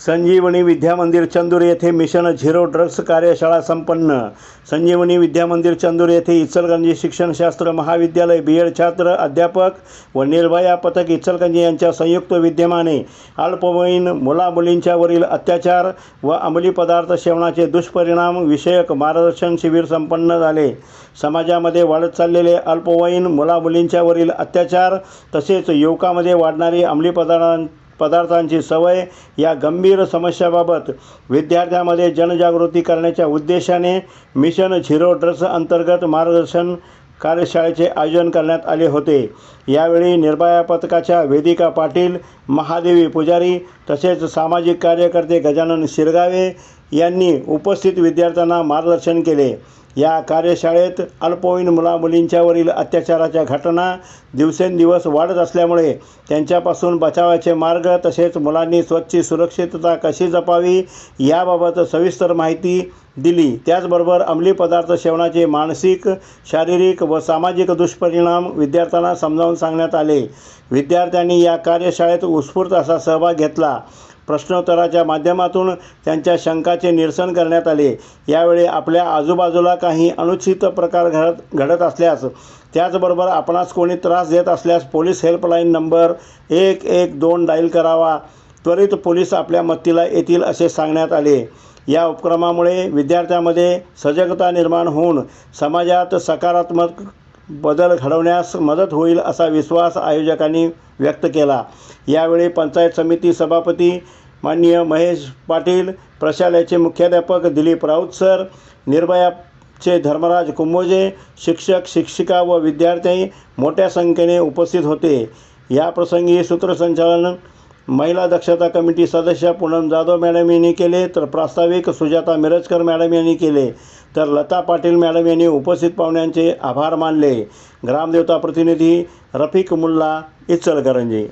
संजीवनी विद्यामंदिर चंदूर येथे mission zero drugs कार्यशाळा संपन्न. संजीवनी विद्यामंदिर चंदूर येथे इचलगंजी शिक्षणशास्त्र महाविद्यालय बी एड छात्र अध्यापक व निर्भया पथक इचलगंजी यांच्या संयुक्त विद्यमाने अल्पवयीन मुलामुलींच्यावरील अत्याचार व अंमली पदार्थ सेवनाचे दुष्परिणाम विषयक मार्गदर्शन शिबिर संपन्न झाले. समाजामध्ये वाढत चाललेले अल्पवयीन मुलामुलींच्यावरील अत्याचार तसेच युवकामध्ये वाढणारी अंमली पदार्थ पदार्थांची सवय या गंभीर समस्याबाबत विद्यार्थ्यांमध्ये जनजागृती करण्याच्या उद्देशाने मिशन झिरो ड्रग्स अंतर्गत मार्गदर्शन कार्यशाळेचे आयोजन करण्यात आले होते. यावेळी निर्भया पथकाच्या वेदिका पाटील महादेवी पुजारी तसेच सामाजिक कार्यकर्ते गजानन शिरगावे यांनी उपस्थित विद्यार्थ्यांना मार्गदर्शन केले. या कार्यशाळेत अल्पवयीन मुलामुलींच्यावरील अत्याचाराच्या घटना दिवसेंदिवस वाढत असल्यामुळे त्यांच्यापासून बचावाचे मार्ग तसेच मुलांनी स्वतःची सुरक्षितता कशी जपावी याबाबत सविस्तर माहिती दिली. त्याचबरोबर अंमली पदार्थ सेवनाचे मानसिक शारीरिक व सामाजिक दुष्परिणाम विद्यार्थ्यांना समजावून सांगण्यात आले. विद्यार्थ्यांनी या कार्यशाळेत उत्स्फूर्त असा सहभाग घेतला. प्रश्नोत्तराच्या माध्यमातून त्यांच्या शंकाचे निरसन करण्यात आले. यावेळी आपल्या आजूबाजूला काही अनुचित प्रकार घडत घडत असल्यास त्याचबरोबर आपणास कोणी त्रास देत असल्यास पोलीस हेल्पलाईन नंबर एक एक दोन डायल करावा. त्वरित पोलीस आपल्या मत्तीला येतील असे सांगण्यात आले. या उपक्रमामुळे विद्यार्थ्यामध्ये सजगता निर्माण होऊन समाजात सकारात्मक बदल घडवण्यास मदत होईल असा विश्वास आयोजकांनी व्यक्त केला. यावेळी पंचायत समिती सभापती माननीय महेश पाटील प्रशालेचे मुख्याध्यापक दिलीप राऊत सर निर्भयाचे धर्मराज कुंभोजे शिक्षक शिक्षिका व विद्यार्थी मोठ्या संख्येने उपस्थित होते. याप्रसंगी सूत्रसंचालन महिला दक्षता कमिटी सदस्य पूनम जाधव मॅडम यांनी केले तर प्रास्ताविक सुजाता मिरजकर मॅडम यांनी केले. तर लता पाटील मॅडम यांनी उपस्थित पाहुण्यांचे आभार मानले. ग्रामदेवता प्रतिनिधी रफिक मुल्ला इचलकरंजी.